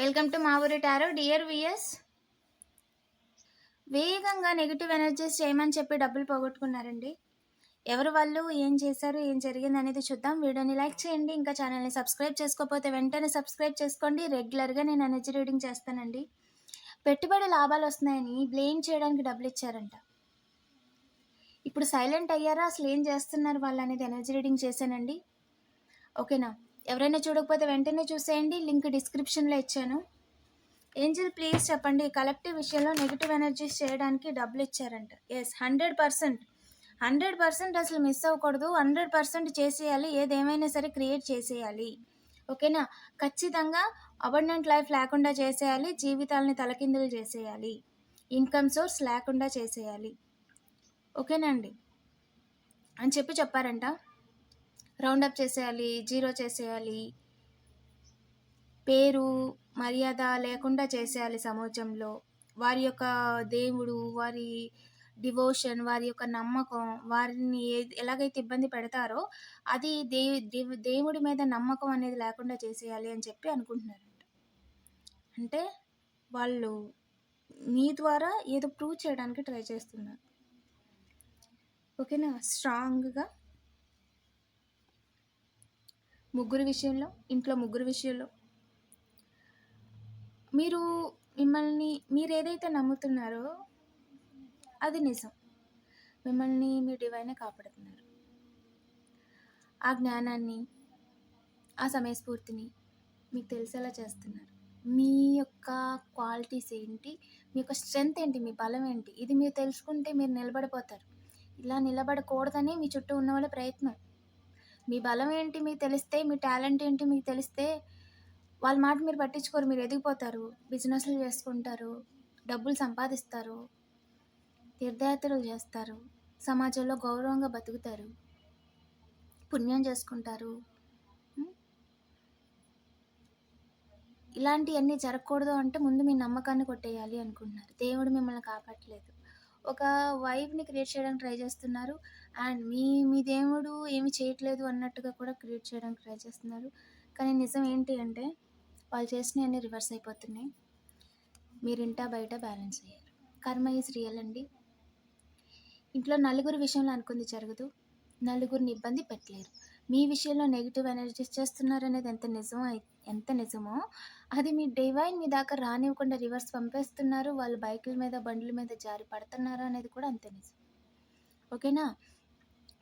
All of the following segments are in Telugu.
వెల్కమ్ టు మా ఊరి టారో డియర్ విఎస్ వేగంగా నెగిటివ్ ఎనర్జీస్ చేయమని చెప్పి డబ్బులు పోగొట్టుకున్నారండి. ఎవరు వాళ్ళు ఏం చేశారు ఏం జరిగింది అనేది చూద్దాం. వీడియోని లైక్ చేయండి ఇంకా ఛానల్ని సబ్స్క్రైబ్ చేసుకోకపోతే వెంటనే సబ్స్క్రైబ్ చేసుకోండి. రెగ్యులర్గా నేను ఎనర్జీ రీడింగ్ చేస్తానండి. పెట్టుబడి లాభాలు వస్తున్నాయని బ్లేమ్ చేయడానికి డబ్బులు ఇచ్చారంట. ఇప్పుడు సైలెంట్ అయ్యారా? అసలు ఏం చేస్తున్నారు వాళ్ళు అనేది ఎనర్జీ రీడింగ్ చేశానండి. ఓకేనా ఎవరైనా చూడకపోతే వెంటనే చూసేయండి. లింక్ డిస్క్రిప్షన్లో ఇచ్చాను. ఏంజిల్ ప్లీజ్ చెప్పండి. కలెక్టివ్ విషయంలో నెగిటివ్ ఎనర్జీస్ చేయడానికి డబ్బులు ఇచ్చారంట. Yes hundred percent hundred percent అసలు మిస్ అవ్వకూడదు. హండ్రెడ్ పర్సెంట్ చేసేయాలి. ఏదేమైనా సరే క్రియేట్ చేసేయాలి. ఓకేనా ఖచ్చితంగా అబండెంట్ లైఫ్ లేకుండా చేసేయాలి. జీవితాలని తలకిందులు చేసేయాలి. ఇన్కమ్ సోర్స్ లేకుండా చేసేయాలి. ఓకేనా అండి? అని చెప్పి చెప్పారంట. రౌండప్ చేసేయాలి జీరో చేసేయాలి. పేరు మర్యాద లేకుండా చేసేయాలి సమాజంలో. వారి యొక్క దేవుడు వారి డివోషన్ వారి యొక్క నమ్మకం వారిని ఏ- ఎలాగైతే ఇబ్బంది పెడతారో అది దే దేవు- దేవుడి మీద నమ్మకం అనేది లేకుండా చేసేయాలి అని చెప్పి అనుకుంటున్నారంట. అంటే వాళ్ళు మీ ద్వారా ఏదో ప్రూవ్ చేయడానికి ట్రై చేస్తున్నారు. ఓకేనా? స్ట్రాంగ్గా ముగ్గురు విషయంలో ఇంట్లో ముగ్గురు విషయంలో. మీరు మిమ్మల్ని మీరు ఏదైతే నమ్ముతున్నారో అది నిజం. మిమ్మల్ని మీ డివైనే కాపాడుతున్నారు. ఆ జ్ఞానాన్ని ఆ సమయస్ఫూర్తిని మీకు తెలిసేలా చేస్తున్నారు. మీ యొక్క క్వాలిటీస్ ఏంటి? మీ యొక్క స్ట్రెంగ్త్ ఏంటి? మీ బలం ఏంటి? ఇది మీరు తెలుసుకుంటే మీరు నిలబడిపోతారు. ఇలా నిలబడకూడదని మీ చుట్టూ ఉన్న వాళ్ళ ప్రయత్నం. మీ బలం ఏంటి మీకు తెలిస్తే మీ టాలెంట్ ఏంటి మీకు తెలిస్తే వాళ్ళ మాట మీరు పట్టించుకోరు. మీరు ఎదిగిపోతారు. బిజినెస్లు చేసుకుంటారు. డబ్బులు సంపాదిస్తారు. తీర్థయాత్రలు చేస్తారు. సమాజంలో గౌరవంగా బతుకుతారు. పుణ్యం చేసుకుంటారు. ఇలాంటివన్నీ జరగకూడదు అంటే ముందు మీ నమ్మకాన్ని కొట్టేయాలి అనుకుంటున్నారు. దేవుడు మిమ్మల్ని కాపాడలేదు. ఒక వైఫ్ని క్రియేట్ చేయడానికి ట్రై చేస్తున్నారు. అండ్ మీ మీ దేవుడు ఏమి చేయట్లేదు అన్నట్టుగా కూడా క్రియేట్ చేయడానికి ట్రై చేస్తున్నారు. కానీ నిజం ఏంటి అంటే వాళ్ళు చేసినవన్నీ రివర్స్ అయిపోతున్నాయి. మీరు ఇంటా బయట బ్యాలెన్స్ అయ్యారు. కర్మ ఈజ్ రియల్ అండి. ఇంట్లో నలుగురు విషయంలో అనుకుంది జరగదు. నలుగురిని ఇబ్బంది పెట్టలేరు. మీ విషయంలో నెగిటివ్ ఎనర్జీస్ చేస్తున్నారు అనేది ఎంత నిజం అయితే ఎంత నిజమో. అది మీ డివైన్ మీ దాకా రానివ్వకుండా రివర్స్ పంపేస్తున్నారు. వాళ్ళు బైకుల మీద బండ్ల మీద జారి పడుతున్నారు అనేది కూడా అంతే నిజం. ఓకేనా?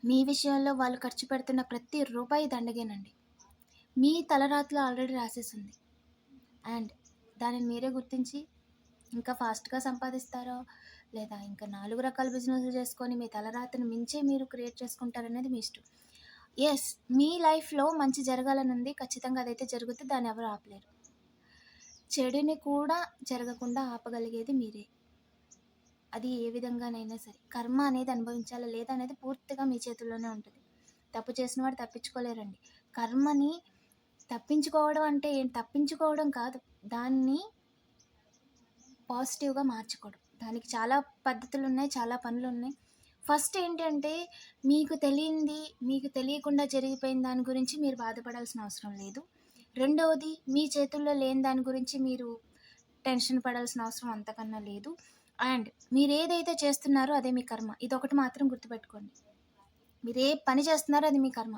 మీ విషయంలో వాళ్ళు ఖర్చు పెడుతున్న ప్రతి రూపాయి దండగేనండి. మీ తలరాత్రులు ఆల్రెడీ రాసేసింది. అండ్ దానిని మీరే గుర్తించి ఇంకా ఫాస్ట్గా సంపాదిస్తారో లేదా ఇంకా నాలుగు రకాల బిజినెస్లు చేసుకొని మీ తలరాతను మించే మీరు క్రియేట్ చేసుకుంటారనేది మీ ఇష్టం. ఎస్ మీ లైఫ్లో మంచి జరగాలని ఉంది ఖచ్చితంగా అదైతే జరుగుతుంది దాన్ని ఎవరు ఆపలేరు. చెడుని కూడా జరగకుండా ఆపగలిగేది మీరే. అది ఏ విధంగానైనా సరే. కర్మ అనేది అనుభవించాలా లేదా అనేది పూర్తిగా మీ చేతుల్లోనే ఉంటుంది. తప్పు చేసిన వాడు తప్పించుకోలేరండి. కర్మని తప్పించుకోవడం అంటే ఏం? తప్పించుకోవడం కాదు. దాన్ని పాజిటివ్గా మార్చుకోవడం. దానికి చాలా పద్ధతులు ఉన్నాయి చాలా పనులు ఉన్నాయి ఫస్ట్ ఏంటంటే మీకు తెలియంది మీకు తెలియకుండా జరిగిపోయిన దాని గురించి మీరు బాధపడాల్సిన అవసరం లేదు. రెండవది మీ చేతుల్లో లేని దాని గురించి మీరు టెన్షన్ పడాల్సిన అవసరం అంతకన్నా లేదు. అండ్ మీరు ఏదైతే చేస్తున్నారో అదే మీ కర్మ. ఇదొకటి మాత్రం గుర్తుపెట్టుకోండి. మీరు ఏ పని చేస్తున్నారో అది మీ కర్మ.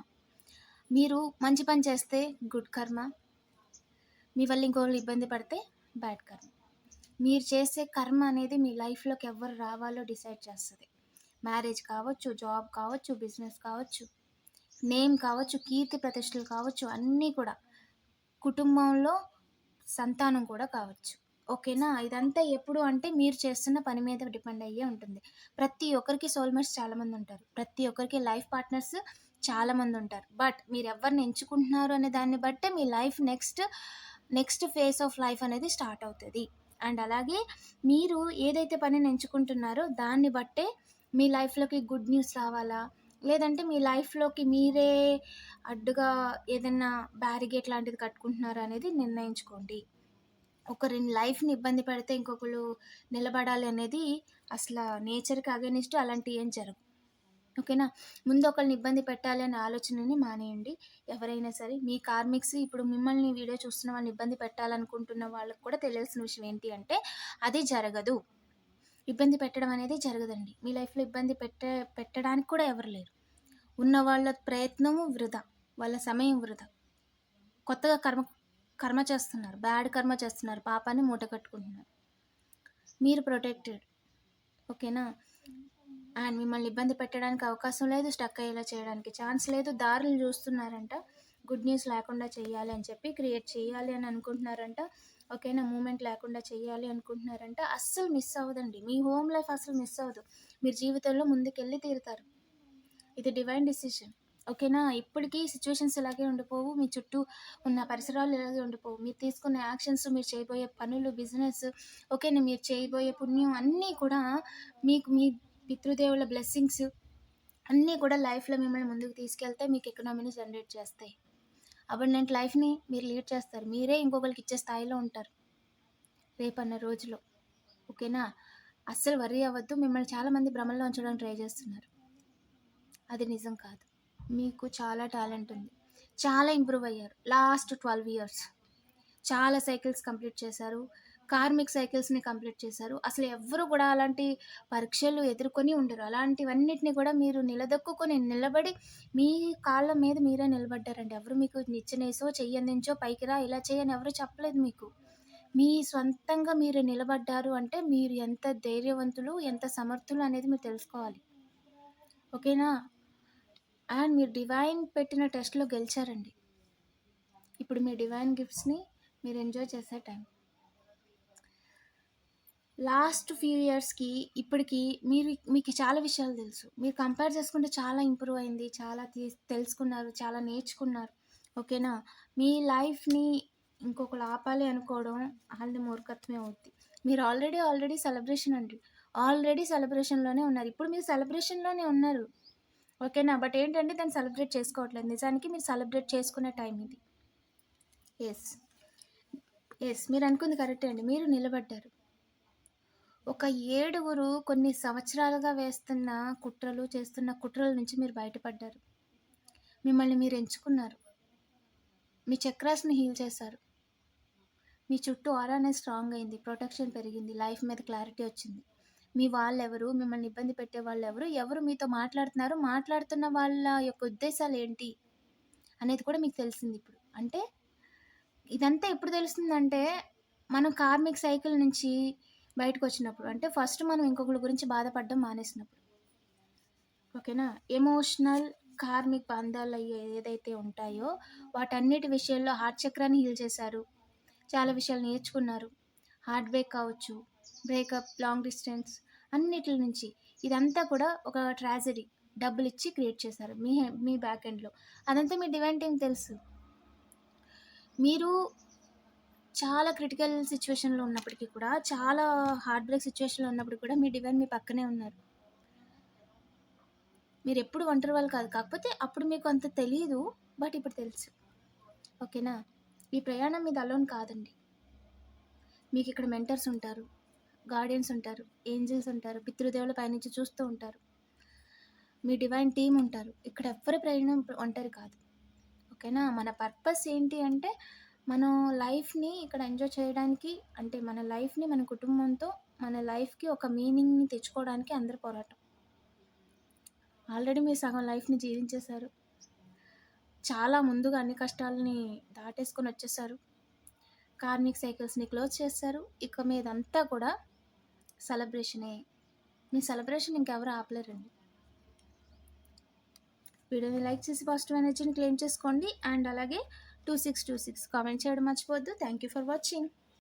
మీరు మంచి పని చేస్తే గుడ్ కర్మ మీ వల్ల ఇంకోళ్ళు ఇబ్బంది పడితే బ్యాడ్ కర్మ మీరు చేసే కర్మ అనేది మీ లైఫ్లోకి ఎవరు రావాలో డిసైడ్ చేస్తుంది. మ్యారేజ్ కావచ్చు జాబ్ కావచ్చు బిజినెస్ కావచ్చు నేమ్ కావచ్చు కీర్తి ప్రతిష్టలు కావచ్చు అన్నీ కూడా కుటుంబంలో సంతానం కూడా కావచ్చు. ఓకేనా? ఇదంతా ఎప్పుడు అంటే మీరు చేస్తున్న పని మీద డిపెండ్ అయ్యే ఉంటుంది. ప్రతి ఒక్కరికి సోల్మేట్స్ చాలామంది ఉంటారు. ప్రతి ఒక్కరికి లైఫ్ పార్ట్నర్స్ చాలామంది ఉంటారు. బట్ మీరు ఎవరిని ఎంచుకుంటున్నారు అనే దాన్ని బట్టే మీ life next next phase of life అనేది స్టార్ట్ అవుతుంది. అండ్ అలాగే మీరు ఏదైతే పనిని ఎంచుకుంటున్నారో దాన్ని బట్టే మీ లైఫ్లోకి గుడ్ న్యూస్ రావాలా? లేదంటే మీ లైఫ్లోకి మీరే అడ్డుగా ఏదైనా బ్యారిగేట్ లాంటిది కట్టుకుంటున్నారా అనేది నిర్ణయించుకోండి. ఒకరిని లైఫ్ని ఇబ్బంది పెడితే ఇంకొకరు నిలబడాలి అనేది అసలు నేచర్కి అగెనిస్ట్ అలాంటి ఏం జరగదు. ఓకేనా? ముందు ఒకరిని ఇబ్బంది పెట్టాలి అనే ఆలోచనని మానేయండి. ఎవరైనా సరే మీ కార్మిక్స్ ఇప్పుడు మిమ్మల్ని వీడియో చూస్తున్న వాళ్ళని ఇబ్బంది పెట్టాలనుకుంటున్న వాళ్ళకి కూడా తెలియాల్సిన విషయం ఏంటి అంటే అది జరగదు. ఇబ్బంది పెట్టడం అనేది జరగదండి. మీ లైఫ్లో ఇబ్బంది పెట్ట పెట్టడానికి కూడా ఎవరు లేరు. ఉన్న వాళ్ళ ప్రయత్నము వృధా. వాళ్ళ సమయం వృధా. కొత్తగా కర్మ కర్మ చేస్తున్నారు. బ్యాడ్ కర్మ చేస్తున్నారు. పాపాన్ని మూట కట్టుకుంటున్నారు. మీరు ప్రొటెక్టెడ్. ఓకేనా? అండ్ మిమ్మల్ని ఇబ్బంది పెట్టడానికి అవకాశం లేదు. స్టక్ అయ్యేలా చేయడానికి ఛాన్స్ లేదు. దారులు చూస్తున్నారంట. గుడ్ న్యూస్ లేకుండా చేయాలి అని చెప్పి క్రియేట్ చేయాలి అని అనుకుంటున్నారంట. ఓకేనా? మూమెంట్ లేకుండా చేయాలి అనుకుంటున్నారంట. అస్సలు మిస్ అవ్వదండి. మీ హోమ్ లైఫ్ అసలు మిస్ అవ్వదు. మీరు జీవితంలో ముందుకెళ్ళి తీరుతారు. ఇది డివైన్ డిసిషన్. ఓకేనా? ఇప్పటికీ సిచ్యువేషన్స్ ఇలాగే ఉండిపోవు. మీ చుట్టూ ఉన్న పరిసరాలు ఇలాగే ఉండిపోవు. మీరు తీసుకున్న యాక్షన్స్ మీరు చేయబోయే పనులు బిజినెస్ ఓకేనా? మీరు చేయబోయే పుణ్యం అన్నీ కూడా మీకు మీ పితృదేవుల బ్లెస్సింగ్స్ అన్నీ కూడా లైఫ్లో మిమ్మల్ని ముందుకు తీసుకెళ్తే మీకు ఎకనామీని జనరేట్ చేస్తాయి. అబండెంట్ లైఫ్ని మీరు లీడ్ చేస్తారు. మీరే ఇంకొకరికి ఇచ్చే స్థాయిలో ఉంటారు. రేపన్న రోజులో. ఓకేనా? అస్సలు వర్రీ అవ్వద్దు. మిమ్మల్ని చాలామంది భ్రమల్లో ఉంచడానికి ట్రై చేస్తున్నారు. అది నిజం కాదు. మీకు చాలా టాలెంట్ ఉంది. చాలా ఇంప్రూవ్ అయ్యారు. Last twelve years. చాలా సైకిల్స్ కంప్లీట్ చేశారు. కార్మిక్ సైకిల్స్ని కంప్లీట్ చేశారు. అసలు ఎవ్వరు కూడా అలాంటి పరీక్షలు ఎదుర్కొని ఉండరు. అలాంటివన్నిటిని కూడా మీరు నిలదొక్కుని నిలబడి మీ కాళ్ళ మీద మీరే నిలబడ్డారండి. ఎవరు మీకు నిచ్చనేసో చెయ్యందించో పైకి రా ఇలా చేయని ఎవరు చెప్పలేదు మీకు. మీ సొంతంగా మీరు నిలబడ్డారు అంటే మీరు ఎంత ధైర్యవంతులు ఎంత సమర్థులు అనేది మీరు తెలుసుకోవాలి. ఓకేనా? అండ్ మీరు డివైన్ పెట్టిన టెస్ట్లో గెలిచారండి. ఇప్పుడు మీ డివైన్ గిఫ్ట్స్ని మీరు ఎంజాయ్ చేసే టైం. లాస్ట్ ఫ్యూ ఇయర్స్కి ఇప్పటికి మీరు మీకు చాలా విషయాలు తెలుసు. మీరు కంపేర్ చేసుకుంటే చాలా ఇంప్రూవ్ అయింది చాలా తెలుసుకున్నారు చాలా నేర్చుకున్నారు. ఓకేనా? మీ లైఫ్ని ఇంకొకరు ఆపాలి అనుకోవడం వాళ్ళది మూర్ఖత్వమే అవుద్ది. మీరు ఆల్రెడీ ఆల్రెడీ సెలబ్రేషన్ అండి. ఆల్రెడీ సెలబ్రేషన్లోనే ఉన్నారు. ఇప్పుడు మీరు సెలబ్రేషన్లోనే ఉన్నారు. ఓకేనా? బట్ ఏంటంటే దాన్ని సెలబ్రేట్ చేసుకోవట్లేదు. నిజానికి మీరు సెలబ్రేట్ చేసుకునే టైం ఇది. ఎస్ ఎస్ మీరు అనుకుంది కరెక్టే అండి. మీరు నిలబడ్డారు. ఒక ఏడుగురు కొన్ని సంవత్సరాలుగా వేస్తున్న కుట్రలు చేస్తున్న కుట్రల నుంచి మీరు బయటపడ్డారు. మిమ్మల్ని మీరు ఎంచుకున్నారు. మీ చక్రాస్ని హీల్ చేశారు. మీ చుట్టూ ఆరానే స్ట్రాంగ్ అయింది. ప్రొటెక్షన్ పెరిగింది. లైఫ్ మీద క్లారిటీ వచ్చింది. మీ వాళ్ళు ఎవరు మిమ్మల్ని ఇబ్బంది పెట్టే వాళ్ళు ఎవరు ఎవరు మీతో మాట్లాడుతున్నారు? మాట్లాడుతున్న వాళ్ళ యొక్క ఉద్దేశాలు ఏంటి? అనేది కూడా మీకు తెలిసింది ఇప్పుడు. అంటే ఇదంతా ఎప్పుడు తెలుస్తుందంటే మనం కార్మిక్ సైకిల్ నుంచి బయటకు వచ్చినప్పుడు అంటే ఫస్ట్ మనం ఇంకొకరి గురించి బాధపడడం మానేసినప్పుడు. ఓకేనా? ఎమోషనల్ కార్మిక్ బంధాలు అయ్యే ఏదైతే ఉంటాయో వాటన్నిటి విషయాల్లో హార్ట్ చక్రాన్ని హీల్ చేశారు. చాలా విషయాలు నేర్చుకున్నారు. హార్ట్ బ్రేక్ కావచ్చు బ్రేకప్ లాంగ్ డిస్టెన్స్ అన్నిటి నుంచి ఇదంతా కూడా ఒక ట్రాజడీ డబ్బులు ఇచ్చి క్రియేట్ చేశారు మీ మీ బ్యాక్ ఎండ్లో. అదంతా మీ డివైన్ టీమ్ తెలుసు. మీరు చాలా క్రిటికల్ సిచ్యువేషన్లో ఉన్నప్పటికీ కూడా చాలా హార్ట్ బ్రేక్ సిచ్యువేషన్లో ఉన్నప్పటికీ కూడా మీ డివైన్ మీ పక్కనే ఉన్నారు. మీరు ఎప్పుడు ఒంటరి వాళ్ళు కాదు. కాకపోతే అప్పుడు మీకు అంత తెలియదు బట్ ఇప్పుడు తెలుసు. ఓకేనా ఈ ప్రయాణం మీద అలోన్ కాదండి. మీకు ఇక్కడ మెంటర్స్ ఉంటారు గార్డియన్స్ ఉంటారు ఏంజిల్స్ ఉంటారు పితృదేవుల పైనుంచి చూస్తూ ఉంటారు. మీ డివైన్ టీం ఉంటారు. ఇక్కడ ఎవ్వరి ప్రయాణం ఒంటరి కాదు. ఓకేనా మన పర్పస్ ఏంటి అంటే మనం లైఫ్ని ఇక్కడ ఎంజాయ్ చేయడానికి అంటే మన లైఫ్ని మన కుటుంబంతో మన లైఫ్కి ఒక మీనింగ్ని తెచ్చుకోవడానికి అందరు పోరాటం. ఆల్రెడీ మీరు సగం లైఫ్ని జీవించేశారు. చాలా ముందుగా అన్ని కష్టాలని దాటేసుకొని వచ్చేసారు కార్మిక్ సైకిల్స్ని క్లోజ్ చేస్తారు ఇక మీదంతా కూడా సెలబ్రేషనే. మీ సెలబ్రేషన్ ఇంకెవరు ఆపలేరండి. వీడియోని లైక్ చేసి పాజిటివ్ ఎనర్జీని క్లెయిమ్ చేసుకోండి. అండ్ అలాగే two six two six comment చేయడం మర్చిపోవద్దు. Thank you for watching